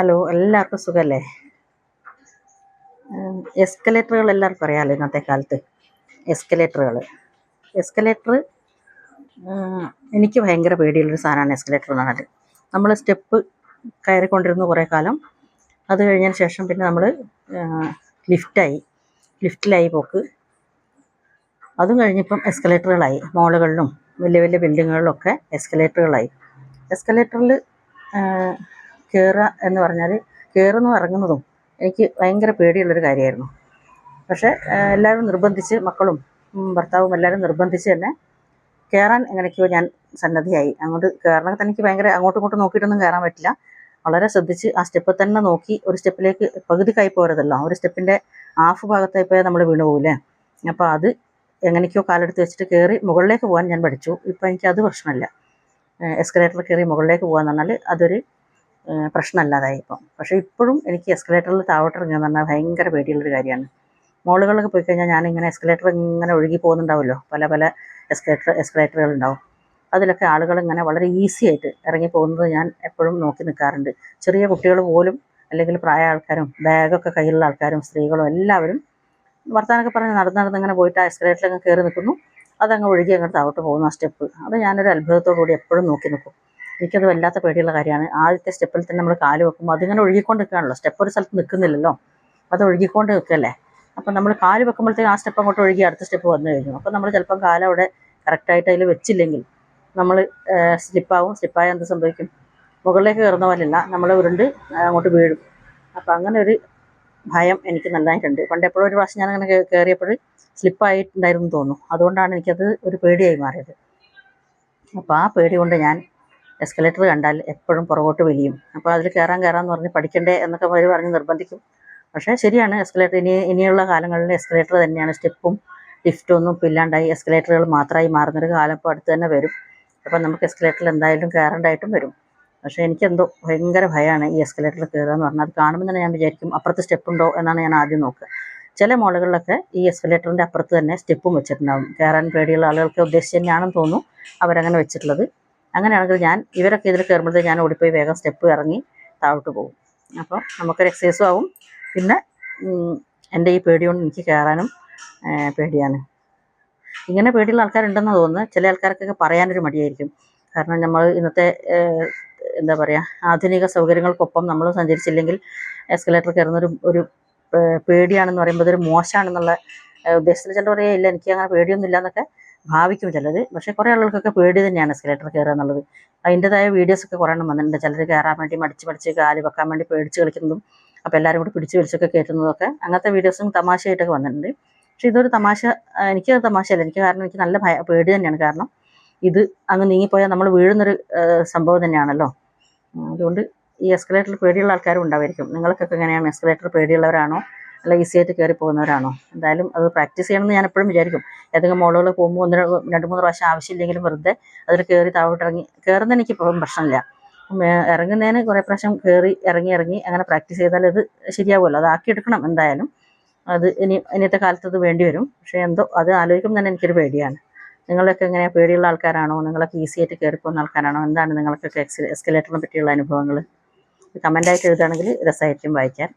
Hello എല്ലാവർക്കും സുഖമല്ലേ എസ്കലേറ്ററുകൾ എല്ലാവർക്കും അറിയാമല്ലോ ഇന്നത്തെ കാലത്ത്? എസ്കലേറ്ററുകൾ എസ്കലേറ്റർ എനിക്ക് ഭയങ്കര പേടിയുള്ളൊരു സാധനമാണ് എസ്കലേറ്റർ എന്ന് പറഞ്ഞാൽ നമ്മൾ സ്റ്റെപ്പ് കയറിക്കൊണ്ടിരുന്നു കുറേ കാലം അത് കഴിഞ്ഞതിന് ശേഷം പിന്നെ നമ്മൾ ലിഫ്റ്റായി ലിഫ്റ്റിലായി പോക്ക്. അതും കഴിഞ്ഞിപ്പം എസ്കലേറ്ററുകളായി മോളുകളിലും വലിയ വലിയ ബിൽഡിങ്ങുകളിലൊക്കെ എസ്കലേറ്ററുകളായി എസ്കലേറ്ററിൽ കയറുക എന്ന് പറഞ്ഞാൽ കയറുന്നതും ഇറങ്ങുന്നതും എനിക്ക് ഭയങ്കര പേടിയുള്ളൊരു കാര്യമായിരുന്നു. പക്ഷേ എല്ലാവരും നിർബന്ധിച്ച് മക്കളും ഭർത്താവും എല്ലാവരും നിർബന്ധിച്ച് തന്നെ കയറാൻ എങ്ങനെയൊക്കെയോ ഞാൻ സന്നദ്ധയായി. അങ്ങോട്ട് കയറണമെങ്കിൽ എനിക്ക് ഭയങ്കര അങ്ങോട്ടും ഇങ്ങോട്ടും നോക്കിയിട്ടൊന്നും കയറാൻ പറ്റില്ല. വളരെ ശ്രദ്ധിച്ച് ആ സ്റ്റെപ്പ് തന്നെ നോക്കി ഒരു സ്റ്റെപ്പിലേക്ക് പകുതി പോരതല്ലോ. ഒരു സ്റ്റെപ്പിന്റെ ഹാഫ് ഭാഗത്തായി പോയാൽ നമ്മൾ വീണു പോകില്ലേ അപ്പോൾ അത് എങ്ങനെയൊക്കെയോ കാലെടുത്ത് വെച്ചിട്ട് കയറി മുകളിലേക്ക് പോകാൻ ഞാൻ പഠിച്ചു. ഇപ്പോൾ അത് പ്രശ്നമല്ല. എസ്കലേറ്ററിൽ കയറി മുകളിലേക്ക് പോകാന്ന് പറഞ്ഞാൽ അതൊരു പ്രശ്നമല്ലാതായി ഇപ്പം. പക്ഷേ ഇപ്പോഴും എനിക്ക് എസ്കലേറ്ററിൽ താഴോട്ട് ഇറങ്ങുക പറഞ്ഞാൽ ഭയങ്കര പേടിയുള്ളൊരു കാര്യമാണ്. മോളുകളിലൊക്കെ പോയി കഴിഞ്ഞാൽ ഞാനിങ്ങനെ എസ്കലേറ്റർ ഇങ്ങനെ ഒഴുകി പോകുന്നുണ്ടാവുമല്ലോ. പല പല എസ്കലേറ്റർ എസ്കലേറ്ററുകൾ ഉണ്ടാവും അതിലൊക്കെ ആളുകൾ ഇങ്ങനെ വളരെ ഈസി ആയിട്ട് ഇറങ്ങി പോകുന്നത് ഞാൻ എപ്പോഴും നോക്കി നിൽക്കാറുണ്ട്. ചെറിയ കുട്ടികൾ പോലും അല്ലെങ്കിൽ പ്രായ ആൾക്കാരും ബാഗൊക്കെ കയ്യിലുള്ള ആൾക്കാരും സ്ത്രീകളും എല്ലാവരും വർത്തമാനമൊക്കെ പറഞ്ഞ് നടന്ന് നടന്ന് ഇങ്ങനെ പോയിട്ട് ആ എസ്കലേറ്ററിൽ അങ്ങ് കയറി നിൽക്കുന്നു. അതങ്ങ് ഒഴുകി അങ്ങോട്ട് താവട്ട് പോകുന്ന ആ സ്റ്റെപ്പ്. അത് ഞാനൊരു അത്ഭുതത്തോടു കൂടി എപ്പോഴും നോക്കി നിൽക്കും. എനിക്കത് വല്ലാത്ത പേടിയുള്ള കാര്യമാണ്. ആദ്യത്തെ സ്റ്റെപ്പിൽ തന്നെ നമ്മൾ കാൽ വെക്കുമ്പോൾ അതിങ്ങനെ ഒഴുകിക്കൊണ്ട് നിൽക്കുകയാണല്ലോ സ്റ്റെപ്പ് ഒരു സ്ഥലത്ത് നിൽക്കുന്നില്ലല്ലോ. അത് ഒഴുകിക്കൊണ്ട് നിൽക്കല്ലേ? അപ്പം നമ്മൾ കാൽ വെക്കുമ്പോഴത്തേക്ക് ആ സ്റ്റെപ്പ് അങ്ങോട്ട് ഒഴുകി അടുത്ത സ്റ്റെപ്പ് വന്നു കഴിഞ്ഞു. അപ്പം നമ്മൾ ചിലപ്പം കാൽ അവിടെ കറക്റ്റായിട്ട് അതിൽ വെച്ചില്ലെങ്കിൽ നമ്മൾ സ്ലിപ്പാവും. സ്ലിപ്പായാൽ എന്ത് സംഭവിക്കും? മുകളിലേക്ക് കയറുന്ന പോലെയല്ല. നമ്മൾ ഉരുണ്ട് അങ്ങോട്ട് വീഴും. അപ്പം അങ്ങനെ ഒരു ഭയം എനിക്ക് നല്ലതായിട്ടുണ്ട് പണ്ട് എപ്പോഴും ഒരു പ്രാവശ്യം ഞാനങ്ങനെ അങ്ങനെ കയറിയപ്പോൾ സ്ലിപ്പായിട്ടുണ്ടായിരുന്നു തോന്നുന്നു. അതുകൊണ്ടാണ് എനിക്കത് ഒരു പേടിയായി മാറിയത്. അപ്പോൾ ആ പേടി കൊണ്ട് ഞാൻ എസ്കലേറ്റർ കണ്ടാൽ എപ്പോഴും പുറകോട്ട് വലിയും അപ്പോൾ അതിൽ കയറാൻ കയറാന്ന് പറഞ്ഞ് പഠിക്കണ്ടേ എന്നൊക്കെ അവർ പറഞ്ഞ് നിർബന്ധിക്കും. പക്ഷേ ശരിയാണ് എസ്കലേറ്റർ ഇനി ഇനിയുള്ള കാലങ്ങളിൽ എസ്കലേറ്റർ തന്നെയാണ് സ്റ്റെപ്പും ലിഫ്റ്റും ഒന്നും ഇല്ലാണ്ടായി എസ്കലേറ്ററുകൾ മാത്രമായി മാറുന്നൊരു കാലം ഇപ്പോൾ അടുത്ത് തന്നെ വരും. അപ്പം നമുക്ക് എസ്കലേറ്ററിൽ എന്തായാലും കയറേണ്ടതായിട്ടും വരും. പക്ഷേ എനിക്കെന്തോ ഭയങ്കര ഭയമാണ് ഈ എസ്കലേറ്ററിൽ കയറുക എന്ന് പറഞ്ഞാൽ. അത് കാണുമ്പോൾ തന്നെ ഞാൻ വിചാരിക്കും അപ്പുറത്ത് സ്റ്റെപ്പ് ഉണ്ടോ എന്നാണ് ഞാൻ ആദ്യം നോക്കുക. ചില മോളുകളിലൊക്കെ ഈ എസ്കലേറ്ററിന്റെ അപ്പുറത്ത് തന്നെ സ്റ്റെപ്പും വെച്ചിട്ടുണ്ടാകും കയറാൻ പേടിയുള്ള ആളുകൾക്ക് ഉദ്ദേശിച്ച് തന്നെയാണെന്ന് തോന്നുന്നു അവരങ്ങനെ വെച്ചിട്ടുള്ളത്. അങ്ങനെയാണെങ്കിൽ ഞാൻ ഇവരൊക്കെ ഇതിൽ കയറുമ്പോഴത്തേക്ക് ഞാൻ ഓടിപ്പോയി വേഗം സ്റ്റെപ്പ് ഇറങ്ങി താഴോട്ട് പോകും. അപ്പോൾ നമുക്കൊരു എക്സസൈസും ആവും. പിന്നെ എന്റെ ഈ പേടി കൊണ്ട് എനിക്ക് കയറാനും പേടിയാണ്. ഇങ്ങനെ പേടിയുള്ള ആൾക്കാരുണ്ടെന്ന് തോന്നുന്നു ചില ആൾക്കാർക്കൊക്കെ പറയാനൊരു മടിയായിരിക്കും. കാരണം നമ്മൾ ഇന്നത്തെ എന്താ പറയുക ആധുനിക സൗകര്യങ്ങൾക്കൊപ്പം നമ്മൾ സഞ്ചരിച്ചില്ലെങ്കിൽ എസ്കലേറ്റർ കയറുന്നൊരു ഒരു പേടിയാണെന്ന് പറയുമ്പോൾ അതൊരു മോശമാണെന്നുള്ള ഉദ്ദേശത്തിൽ ചിലർ പറയാ ഇല്ല എനിക്ക് അങ്ങനെ പേടിയൊന്നും ഇല്ല എന്നൊക്കെ ഭാവിക്കും ചിലത്. പക്ഷേ കുറേ ആളുകൾക്കൊക്കെ പേടി തന്നെയാണ് എസ്കലേറ്റർ കയറുക എന്നുള്ളത്. അതിന്റെതായ വീഡിയോസൊക്കെ കുറേ എണ്ണം വന്നിട്ടുണ്ട്. ചിലർ കയറാൻ വേണ്ടി മടിച്ച് പഠിച്ച് കാൽ വെക്കാൻ വേണ്ടി പേടിച്ച് കളിക്കുന്നതും അപ്പോൾ എല്ലാവരും കൂടി പിടിച്ച് വലിച്ചൊക്കെ കയറ്റുന്നതൊക്കെ അങ്ങനത്തെ വീഡിയോസും തമാശയായിട്ടൊക്കെ വന്നിട്ടുണ്ട്. പക്ഷേ ഇതൊരു തമാശ എനിക്ക് തമാശയല്ല. എനിക്ക് കാരണം എനിക്ക് നല്ല ഭയ പേടി തന്നെയാണ്. കാരണം ഇത് അങ്ങ് നീങ്ങിപ്പോയാൽ നമ്മൾ വീഴുന്നൊരു സംഭവം തന്നെയാണല്ലോ. അതുകൊണ്ട് ഈ എസ്കലേറ്ററിൽ പേടിയുള്ള ആൾക്കാരും ഉണ്ടാവായിരിക്കും. നിങ്ങൾക്കൊക്കെ എങ്ങനെയാണ് എസ്കലേറ്റർ പേടിയുള്ളവരാണോ? അല്ല ഈസി ആയിട്ട് കയറി പോകുന്നവരാണോ? എന്തായാലും അത് പ്രാക്ടീസ് ചെയ്യണമെന്ന് ഞാൻ എപ്പോഴും വിചാരിക്കും. ഏതെങ്കിലും മോളുകൾ പോകുമ്പോൾ ഒന്ന് രണ്ട് മൂന്ന് പ്രാവശ്യം ആവശ്യമില്ലെങ്കിലും വെറുതെ അതിൽ കയറി താഴോട്ടിറങ്ങി കയറുന്ന എനിക്ക് ഇപ്പം പ്രശ്നമില്ല. ഇറങ്ങുന്നതിന് കുറേ പ്രാവശ്യം കയറി ഇറങ്ങി ഇറങ്ങി അങ്ങനെ പ്രാക്ടീസ് ചെയ്താൽ അത് ശരിയാവുമല്ലോ. അത് ആക്കിയെടുക്കണം എന്തായാലും. അത് ഇനി ഇന്നത്തെ കാലത്ത് അത് വേണ്ടി വരും. പക്ഷേ എന്തോ അത് ആലോചിക്കുമ്പോൾ തന്നെ എനിക്കൊരു പേടിയാണ്. നിങ്ങളൊക്കെ എങ്ങനെ പേടിയുള്ള ആൾക്കാരാണോ? നിങ്ങളൊക്കെ ഈസി ആയിട്ട് കയറിപ്പോകുന്ന ആൾക്കാരാണോ? എന്താണ് നിങ്ങൾക്കൊക്കെ എക്സ് എസ്കലേറ്ററിനെ പറ്റിയുള്ള അനുഭവങ്ങൾ കമന്റായിട്ട് എഴുതുകയാണെങ്കിൽ രസമായിരിക്കും വായിക്കാൻ.